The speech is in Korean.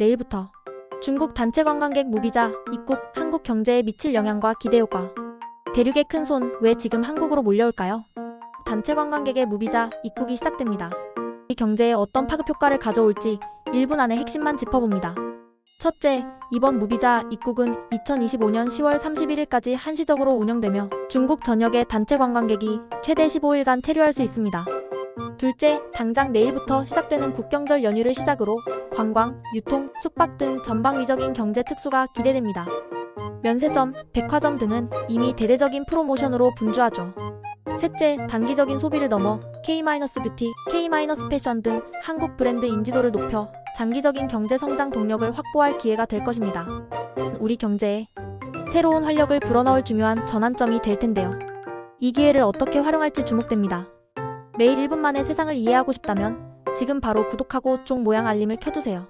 내일부터 중국 단체 관광객 무비자 입국 한국 경제에 미칠 영향과 기대 효과. 대륙의 큰 손 왜 지금 한국으로 몰려올까요? 단체 관광객의 무비자 입국이 시작됩니다. 이 경제에 어떤 파급 효과를 가져올지 1분 안에 핵심만 짚어봅니다. 첫째, 이번 무비자 입국은 2025년 10월 31일까지 한시적으로 운영되며 중국 전역의 단체 관광객이 최대 15일간 체류할 수 있습니다. 둘째, 당장 내일부터 시작되는 국경절 연휴를 시작으로 관광, 유통, 숙박 등 전방위적인 경제 특수가 기대됩니다. 면세점, 백화점 등은 이미 대대적인 프로모션으로 분주하죠. 셋째, 단기적인 소비를 넘어 K-뷰티, K-패션 등 한국 브랜드 인지도를 높여 장기적인 경제 성장 동력을 확보할 기회가 될 것입니다. 우리 경제에 새로운 활력을 불어넣을 중요한 전환점이 될 텐데요. 이 기회를 어떻게 활용할지 주목됩니다. 매일 1분 만에 세상을 이해하고 싶다면 지금 바로 구독하고 종 모양 알림을 켜두세요.